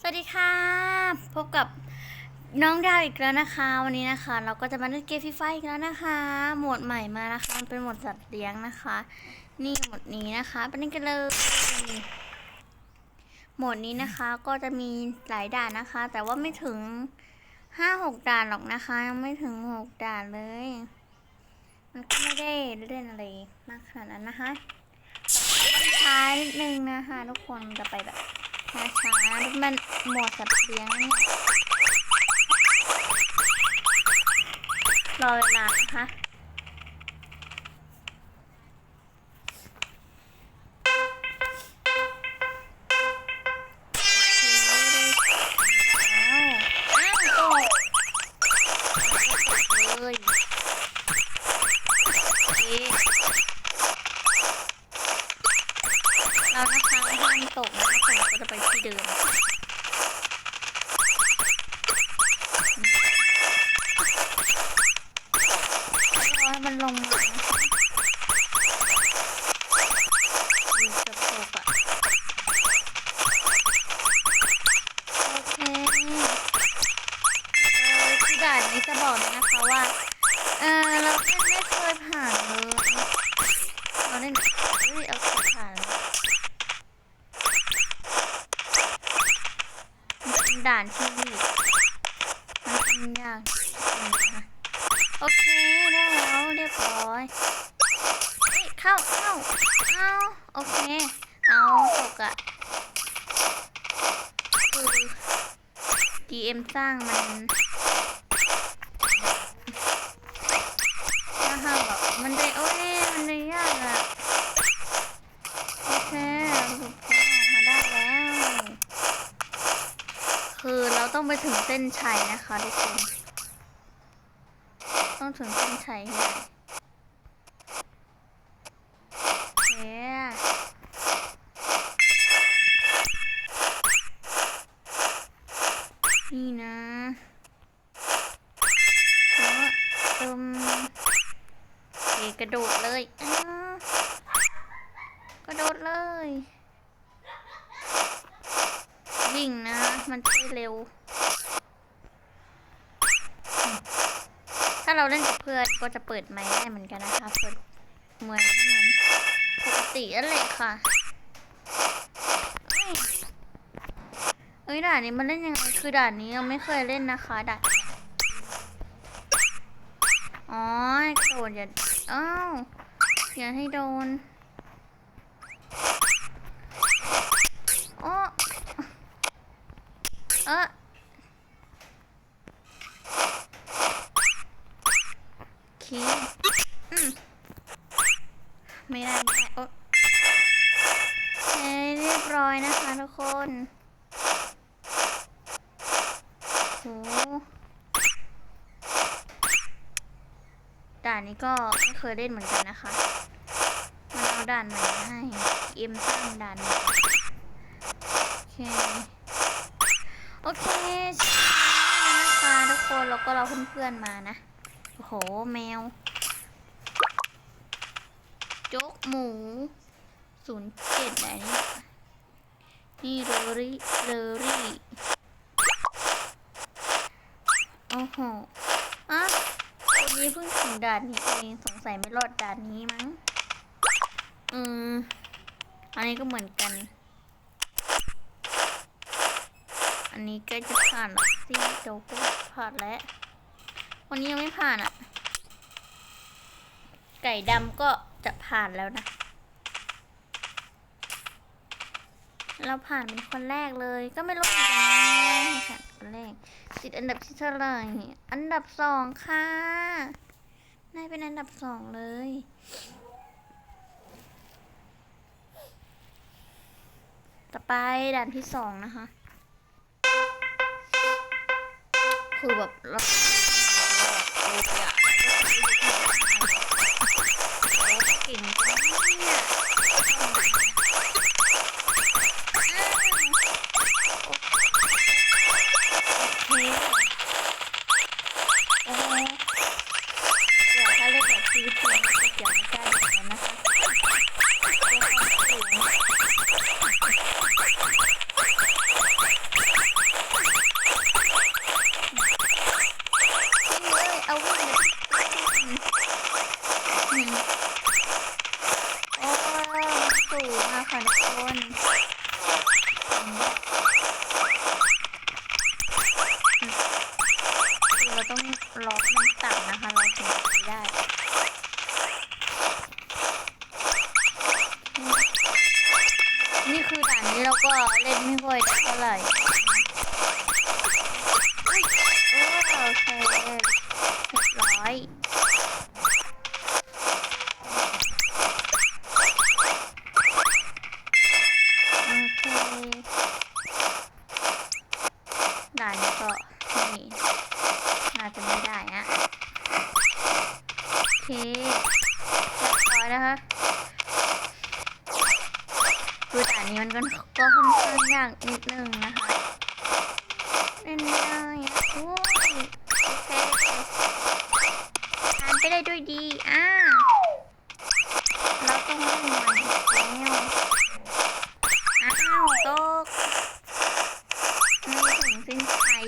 สวัสดีค่ะ พบกับน้องดาวอีกแล้วนะคะ วันนี้นะคะ เราก็จะมาเล่นเกมฟรีไฟอีกแล้วนะคะ โหมดใหม่มานะคะมันเป็นโหมดสัตว์เลี้ยงนะคะ นี่โหมดนี้นะคะไปเล่นกันเลยโหมดนี้นะคะก็จะมีหลายด่านนะคะ แต่ว่าไม่ถึงห้าหกด่านหรอกนะคะ ยังไม่ถึงหกด่านเลย มันก็ไม่ได้เล่นอะไรมากขนาดนั้นนะคะช้านิดนึงนะคะ ทุกคนจะไปแบบ ช้าช้าๆมันหมดสัตว์เลี้ยง รอเวลานะคะเคได้แล้วอ้าวโอ้เลยโอเคเรานะคะห้ามตกนะคะตกก็จะไปที่ เดิม รอให้มันลงมาอืมจะตกอะโอเคเออที่ด่านนี้จะบอกเลยนะคะว่า เออเราเล่นไม่เคยผ่านเลยเราเล่นเฮ้ยเอาผ่านแล้วมันเป็นด่านที่มันทำยากจริงๆนะ โอเค ได้ แล้วเรียบร้อยเฮ้ยเข้าเข้าเอาโอเค เอาตกอะคือ DM สร้างมันนะคะแบบมันได้โอ้ยมันได้ยากอะโอเคหลุดพ้นออกมาได้แล้ว คือเราต้องไปถึงเส้นชัยนะคะทุกคน ต้องถึงเส้นชัยให้ได้โอเนี่นะแล้วเติมโอกระโดดเลยกระโดดเลย วิ่งนะ มันจะได้เร็ว ถ้า เราเล่นกับเพื่อนก็จะเปิดไมค์ได้เหมือนกันนะคะเปิดเหมือนเหมือนปกตินั่นแหละค่ะเอ้ยด่านนี้มันเล่นยังไงคือด่านนี้ยังไม่เคยเล่นนะคะด่านอ๋อโดดอย่าอ้าวอย่าให้โดนโอ้เออโอเคอืมไม่ได้ไม่ได้โอ๊ะโอเคเร้อยนะคะทุกคนโหด่านนี้ก็ไม่เคยเล่นเหมือนกันนะคะ มันเอาด่านใหม่ให้เอ็มสร้างด่านโอเค โอเคนะคะทุกคนแล้วก็เราเพื่อนๆมานะ โอ้โห แมวโจ๊กหมูศูนย์เจ็ดไหนเนี่ยนี่เรอรี่เรอรี่โอ้โหอะวันนี้เพิ่งถึงด่านนี้เองสงสัยไม่รอดด่านนี้มั้ง อืม อันนี้ก็เหมือนกัน อันนี้ใกล้จะผ่านแล้วสิโจ๊กก็ผ่านแล้ว วันนี้ยังไม่ผ่านอะ ไก่ดำก็จะผ่านแล้วนะ เราผ่านเป็นคนแรกเลย ก็ไม่รู้เหมือนกันนะผ่านคนแรกติดอันดับที่เท่าไหร่อันดับสองค่ะนายเป็นอันดับสองเลยต่อไปด่านที่สองนะคะ คือแบบเราเก่งจังเนี่ย โอเคโอ้โหเดี๋ยวถ้าเล่นแบบชีวิตจริงก็เดี๋ยวไม่ได้เหมือนกันนะคะตัวความสูง ล้อมันต่ำนะคะ เราถึงไปได้ นี่คือด่านนี้เราก็เล่นไม่ค่อย ได้เท่าไหร่โอเคเรียบร้อยโอเคด่านนี้ก็นี่น่าจะไม่ได้นะโอเคเรียบร้อยนะคะดูด่านนี้มันก็ก็ค่อนข้าง ยากนิดนึงนะคะเล่นไม่ได้โอ้ยโอเคผ่านไปได้ด้วยดีอ่าเราต้องเล่นมันอีแล้วอ้าวตกไม่ถึงเส้นชัย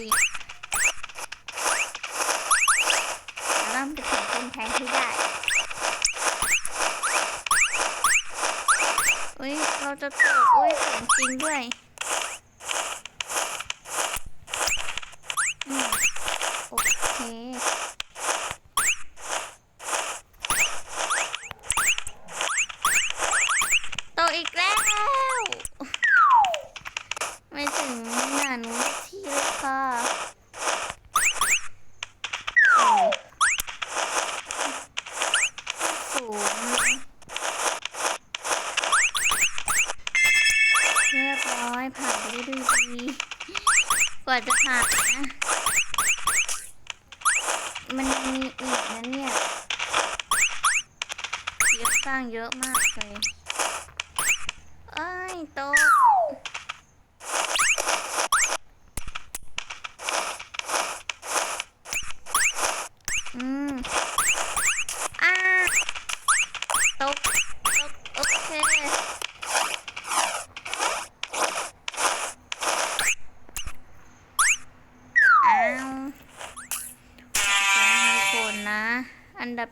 เราต้องไปถึงเส้นชัยให้ได้อุ้ย เราจะตกอุ้ยของจริงด้วยอืมโอเค ตกอีกแล้ว ไม่ถึงหนาหนูสักทีเลยค่ะโอ้ยสูงเลยเรียบร้อยผ่านไปได้ด้วยดี กว่า จะผ่านนะ มันมีอีกนะเนี่ยเยอะสร้างเยอะมากเลย เอ้ยโตกอืมอ่าตกตกโอเค อ้าวสองคนนะ อันดับ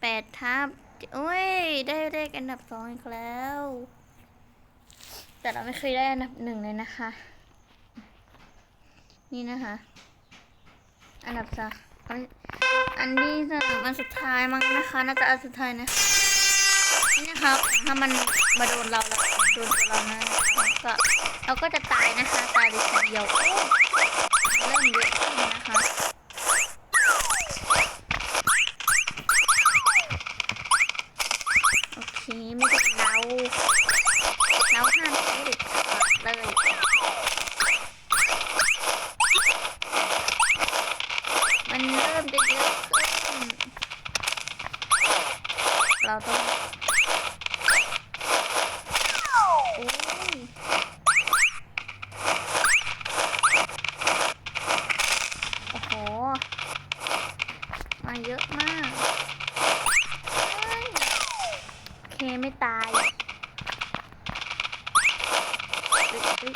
แปดทับโอ้ ย ได้เลขอันดับสองอีกแล้ว แต่เราไม่เคยได้อันดับหนึ่งเลยนะคะ นี่นะคะ อันดับสามอันอันนี้สามอันสุดท้ายมั้งนะคะน่าจะอันสุดท้ายนะนี่นะคะถ้ามันมาโดนเราแล้วโดนตัวเรานะก็เราก็จะตายนะคะ ตายเลยทีเดียวเริ่มเยอะขึ้นนะคะ โอเค ไม่เป็นเรา เราห้ามใช้เด็ดขาดเลย มันเริ่มจะเยอะขึ้น เราต้องโอ้ยโอ้โห มาเยอะมากเฮ้ยโอเค ไม่ตายเฮ้ยเฮ้ย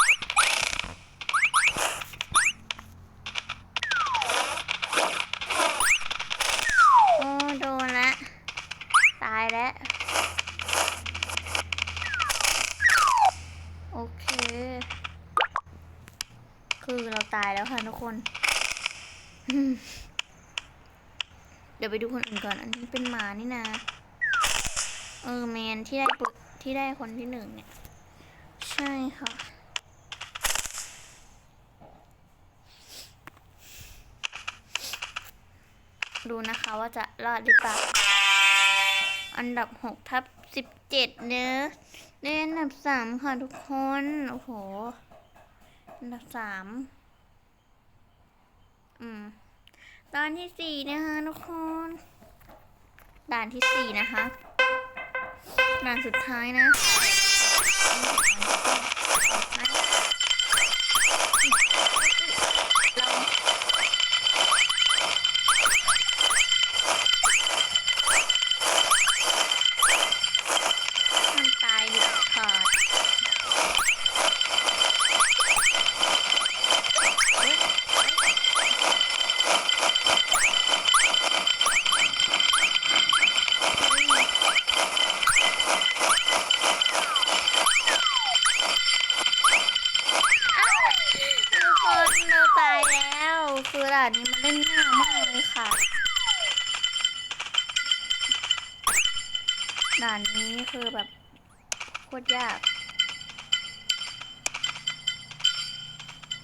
โอ้โดนแล้ว ตายแล้ว โอเค คือเราตาย แล้วค่ะทุกคน เดี๋ยวไปดูคนอื่นก่อน อันนี้เป็นหมานี่นะ เออแมนที่ได้ปุที่ได้คนที่หนึ่งเนี่ย ใช่ค่ะดูนะคะว่าจะรอดหรือเปล่า อันดับหกทับสิบเจ็ดเนื้อเล่นอันดับสามค่ะทุกคน โอ้โห อันดับสาม อืมด่านที่สี่นะคะทุกคนด่านที่สี่นะคะด่านสุดท้ายนะ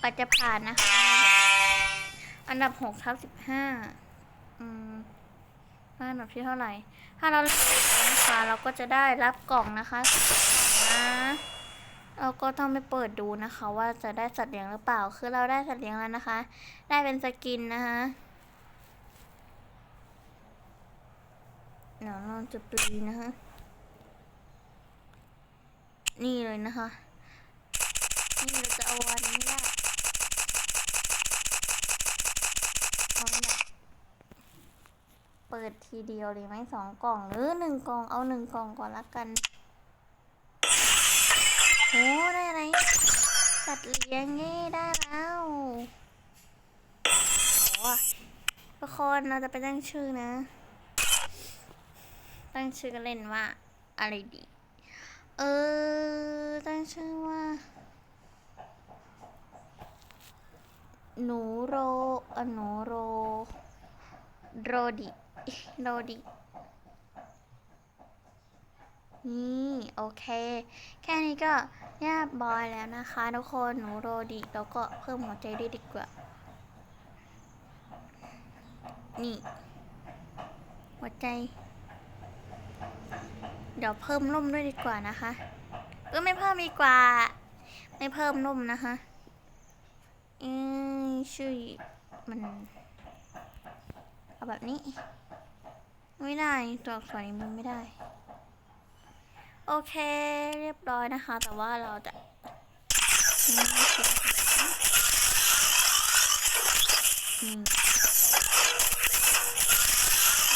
กว่าจะผ่านนะคะ อันดับหกทับสิบห้าอืมอันดับที่เท่าไหร่ ถ้าเราเล่นนะคะเราก็จะได้รับกล่องนะคะนะเราก็ต้องไปเปิดดูนะคะ ว่าจะได้สัตว์เลี้ยงหรือเปล่า คือเราได้สัตว์เลี้ยงแล้วนะคะ ได้เป็นสกินนะคะเดี๋ยวเราจะปรีนะคะ นี่เลยนะคะ นี่เราจะเอาวันนี้ได้เอาแบบ เปิดทีเดียวเลยไหมสองกล่องหรือหนึ่งกล่องเอาหนึ่งกล่องก่อนละกันโอ้ได้อะไรสัตว์เลี้ยงเง่ได้แล้วโอ้ทุกคนเราจะไปตั้งชื่อนะ ตั้งชื่อกันเล่นว่าอะไรดี เออ ตั้งชื่อว่า หนูโรอหนูโร โรดิ โรดิ นี่โอเค แค่นี้ก็เรียบร้อยแล้วนะคะทุกคนหนูโรดิแล้วก็เพิ่มหัวใจด้วยดีกว่า นี่ หัวใจ เดี๋ยวเพิ่มร่มด้วยดีกว่านะคะเออไม่เพิ่มดีกว่า ไม่เพิ่มร่มนะคะอ้ยชื่อมัน เอาแบบนี้ ไม่ได้ตัวอักษรนี้มันไม่ได้ โอเคเรียบร้อยนะคะ แต่ว่าเราจะนี่เขียนนี่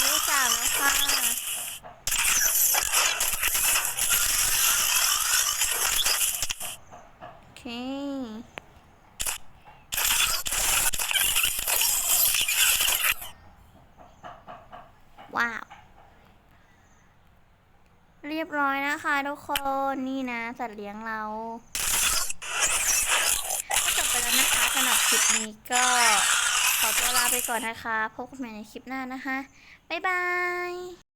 รู้จักแล้วค่ะโอเค ว้าว เรียบร้อยนะคะทุกคน นี่นะ สัตว์เลี้ยงเราก็จบไปแล้วนะคะสำหรับคลิปนี้ก็ ขอตัวลาไปก่อนนะคะ พบกันใหม่ในคลิปหน้านะคะ บ๊ายบาย